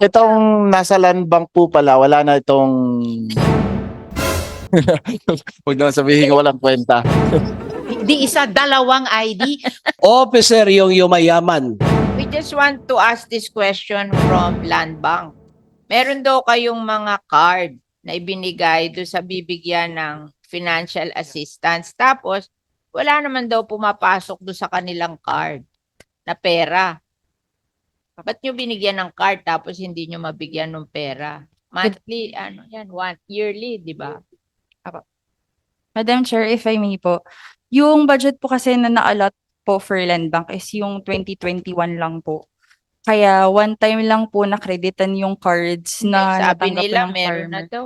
itong nasa land bank po pala, wala na itong... Huwag naman sabihin ko walang kwenta. Di isa, dalawang ID. Officer yung yumayaman. We just want to ask this question from Land Bank. Meron daw kayong mga card na ibinigay do sa bibigyan ng financial assistance. Tapos, wala naman daw pumapasok do sa kanilang card na pera. Ba't nyo binigyan ng card tapos hindi nyo mabigyan ng pera? Monthly, ano yan, one, yearly, di ba? Madam Chair, if I may po, yung budget po kasi na na-allot po for Land Bank is yung 2021 lang po. Kaya one time lang po na-creditan yung cards na Sabi natanggap nila, ng meron na farmer. daw.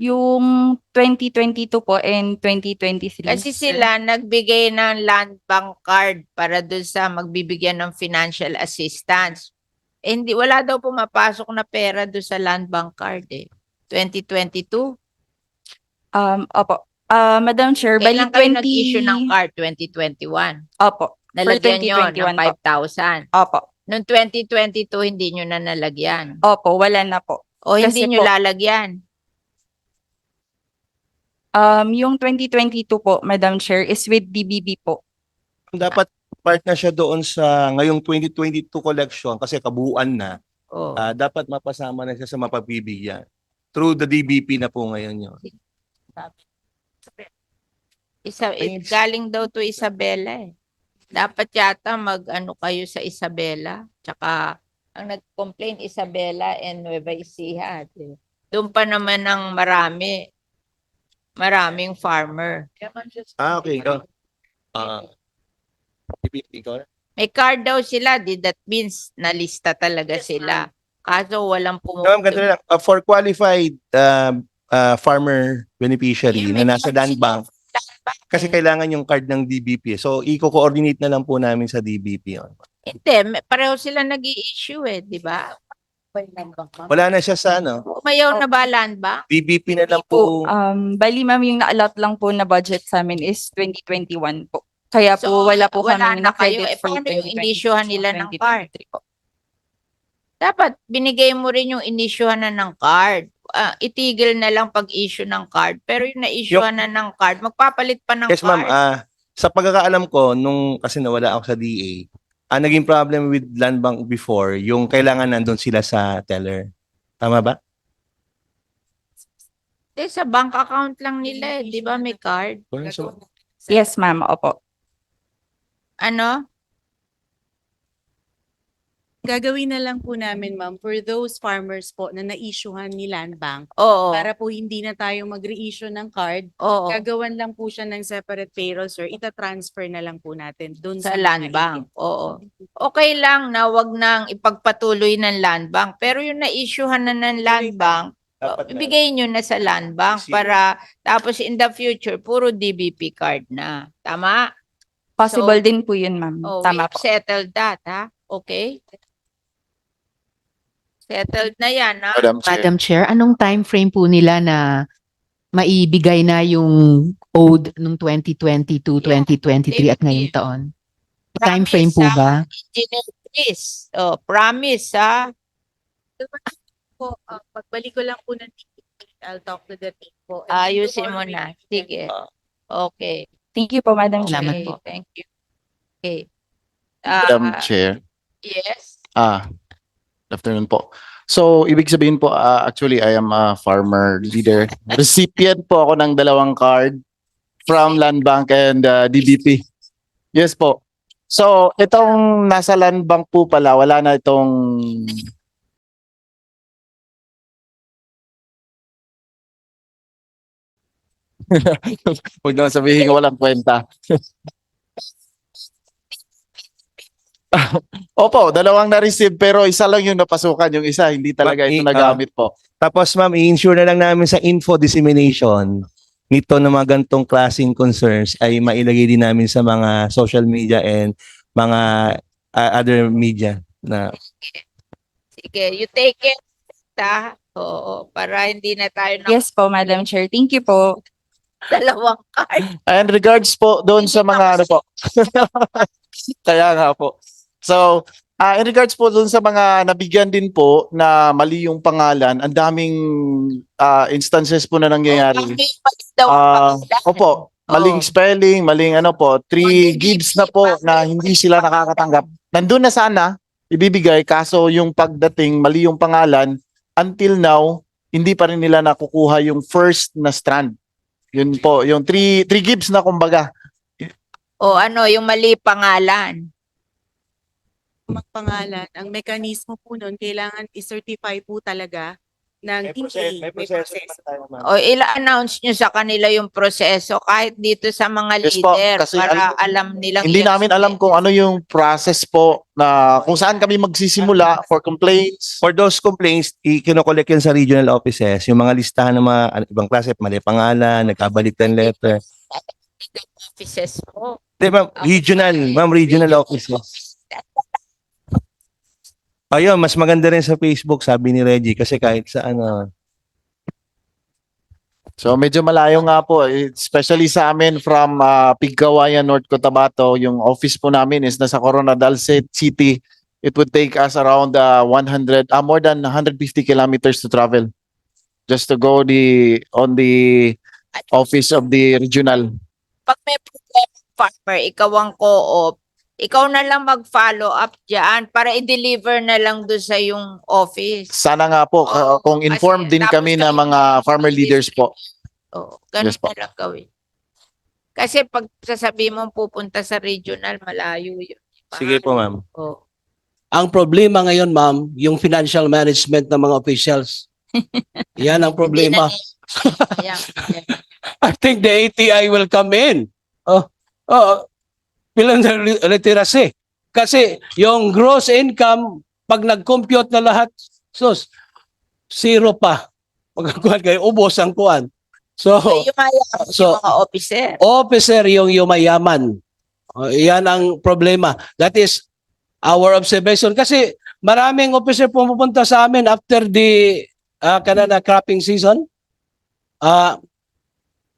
Yung 2022 po and 2023. Kasi sila nagbigay ng land bank card para doon sa magbibigyan ng financial assistance. Eh, hindi, wala daw pumapasok na pera doon sa land bank card eh. 2022? Um, opo. Ah, Madam Chair, Kailan kayo 20... nag-issue ng card? 2021. Opo. Nalagyan nyo ng 2021 po. 5,000. Opo. Noong 2022, hindi nyo na nalagyan. Opo, wala na po. O hindi Kasi nyo po- lalagyan. Um, yung 2022 po, Madam Chair, is with DBB po. dapat part na siya doon sa ngayong 2022 collection kasi kabuuan na, O. ah, dapat mapasama na siya sa mapabibigyan. Through the DBP na po ngayon yun. Isa, eh, Thanks. galing daw to Isabela eh. Dapat yata mag-ano kayo sa Isabela. Tsaka, ang nag-complain Isabela and Nueva Ecija. di ba? Doon pa naman ng marami. Maraming farmer. Ah, okay. Oh. Ah, DBP ko. May card daw sila. Di that means nalista talaga sila. Kaso walang Ma'am, ganito lang. Ah, for qualified ah, ah, farmer beneficiary na nasa land bank, kasi kailangan yung card ng DBP. So, i-coordinate na lang po namin sa DBP yun. Hindi, may- pareho sila nag issue eh, di ba? Wala na siya sa ano, Umayaw na ba land ba? DBP na lang po, um, bali ma'am, yung na-allot lang po na budget sa amin is 2021 po. Kaya po So, wala po wala kami na kayo. Eh, paano yung 2022, inisyuhan nila ng card? 2023 po. Dapat binigay mo rin yung inisyuhan na ng card. Ah, itigil na lang pag-issue ng card. Pero yung na-issuehan na ng card, magpapalit pa ng Yes, ma'am. card. Ah, sa pagkakaalam ko, nung kasi nawala ako sa DA, ang naging problem with land bank before, yung kailangan nandun sila sa teller. Tama ba? Eh, sa bank account lang nila eh. Di ba may card? Yes, ma'am. Opo. Ano? Gagawin na lang po namin, ma'am, for those farmers po na na-issuehan ni Land Bank, Oo. para po hindi na tayo mag-reissue ng card, Oo. gagawan lang po siya ng separate payroll, sir. Ita-transfer na lang po natin doon Sa sa, land bank. Oo. Okay lang na wag nang ipagpatuloy ng land bank. Pero yung na-issuehan na ng land bank, Dapat na. ibigay nyo na sa land bank Sige. para tapos in the future, puro DBP card na. Tama? Possible So, din po yun, ma'am. Oh, Tama we've po. settled that, ha? Okay? Settled na yan, ha? Madam Chair. Madam Chair, anong time frame po nila na maibigay na yung ode nung 2022, 2023 at ngayong taon? Time frame po Promise, ba? Engineer Chris. Oh, promise, ha? Po, ah, pagbalik ko lang po ng I'll talk to the team po. and Ayusin mo na. Sige. Okay. Thank you po, Madam Salamat Okay, Chair. po. Thank you. Okay. Madam Ah, Chair. yes. Ah, afternoon po. So, ibig sabihin po, ah, actually, I am a farmer leader. Recipient po ako ng dalawang card from Land Bank and ah, DBP. Yes po. So, itong nasa Land Bank po pala, wala na itong... Huwag naman sabihin walang kwenta. Opo, dalawang na-receive pero isa lang yung napasukan, yung isa hindi talaga ito i- nagamit po. Tapos ma'am, i-ensure na lang namin sa info dissemination nito na mga gantong klaseng concerns ay mailagay din namin sa mga social media and mga ah, other media na Sige, you take it. Ha? Oo, para hindi na tayo ng Yes po, Madam Chair. Thank you po. dalawang card. And regards po doon sa mga ano po. Kaya nga po. So, Ah, in regards po dun sa mga nabigyan din po na mali yung pangalan, ang daming ah, instances po na nangyayari. Pangalan. opo, maling spelling, maling ano po, three gives na po na hindi sila nakakatanggap. Nandun na sana ibibigay kaso yung pagdating mali yung pangalan until now hindi pa rin nila nakukuha yung first na strand. Yun po, yung three three gives na kumbaga. O ano, yung mali pangalan. Magpangalan, ang mekanismo po nun, kailangan i-certify po talaga ng DA. May proseso. O ila-announce nyo sa kanila yung proseso kahit dito sa mga Yes po, leader kasi para al- alam nilang Hindi namin alam kung ano yung process po na kung saan kami magsisimula for complaints. For those complaints, i-kinokollect yan sa regional offices, yung mga listahan ng mga ano, ibang klase, mali pangalan, nagkabalik ng letter. offices mo. Di, ma'am, regional, ma'am, regional offices. Ayun, mas maganda rin sa Facebook, sabi ni Reggie, kasi kahit sa ano, So medyo malayo nga po, eh, especially sa amin from uh, Pigcawayan, North Cotabato, yung office po namin is nasa Coronadal Ci- City. It would take us around uh, 100, ah, more than 150 kilometers to travel just to go the on the office of the regional. Pag may problema farmer, ikaw ang co-op, ikaw na lang mag-follow up dyan para i-deliver na lang doon sa yung office. Sana nga po uh, Oo, kung informed din kami na mga farmer leaders po. Oo, ganun Yes po. na lang gawin. Kasi pag sasabihin mo pupunta sa regional, malayo yun. sige po ma'am. Oo. Ang problema ngayon, ma'am, yung financial management ng mga officials. Yan ang problema. Ayan. I think the ATI will come in. Oh, oh, li- literacy. Kasi yung gross income, pag nag-compute na lahat, sus, zero pa. Pagkakuhan kayo, ubos ang kuan. So, Yung mayaman so- yung mga officer. officer yung yumayaman. Uh, yan ang problema. That is our observation. Kasi maraming officer pumupunta sa amin after the uh, Canada cropping season. Uh,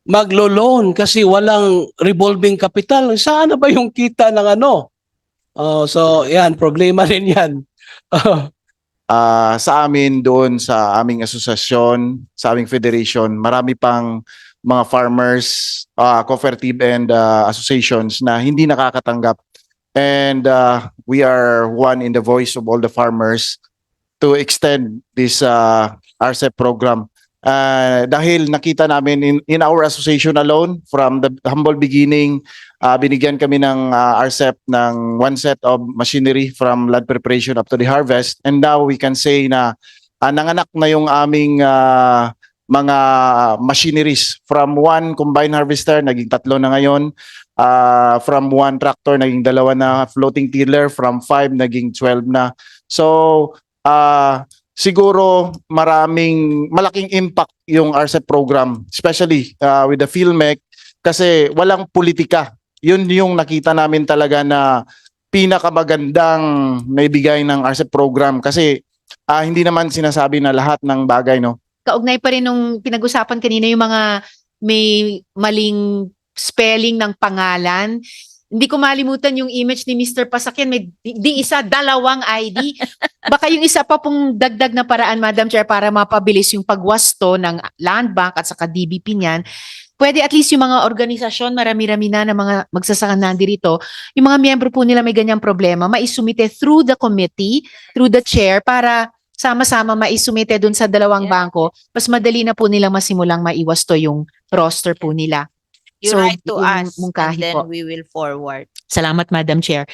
maglo-loan kasi walang revolving capital. Saan na ba yung kita ng ano? Uh, so, yan, problema rin yan. Ah, sa amin doon sa aming asosasyon, sa aming federation, marami pang mga farmers, uh, cooperative and ah, associations na hindi nakakatanggap. And ah, we are one in the voice of all the farmers to extend this uh, RCEP program. Ah, dahil nakita namin in, in our association alone, from the humble beginning, ah, binigyan kami ng ah, RCEP ng one set of machinery from land preparation up to the harvest. And now we can say na ah, nanganak na yung aming ah, mga machineries. From one combine harvester, naging tatlo na ngayon. Ah, from one tractor, naging dalawa na floating tiller. From five, naging 12 na. So, ah siguro maraming malaking impact yung RCEP program, especially ah, with the FILMEC kasi walang politika. Yun yung nakita namin talaga na pinakamagandang naibigay ng RCEP program kasi ah, hindi naman sinasabi na lahat ng bagay no. Kaugnay pa rin nung pinag-usapan kanina yung mga may maling spelling ng pangalan. Hindi ko malimutan yung image ni Mr. Pasakyan. May di, di isa, dalawang ID. Baka yung isa pa pong dagdag na paraan, Madam Chair, para mapabilis yung pagwasto ng Land Bank at saka DBP niyan. Pwede at least yung mga organisasyon, marami-rami na na mga magsasaka nandirito, yung mga miyembro po nila may ganyang problema, maisumite through the committee, through the chair, para sama-sama maisumite dun sa dalawang Yeah. bangko, mas madali na po nilang masimulang maiwasto yung roster po nila. You So, write to us and mungkahi then po. we will forward. Salamat, Madam Chair.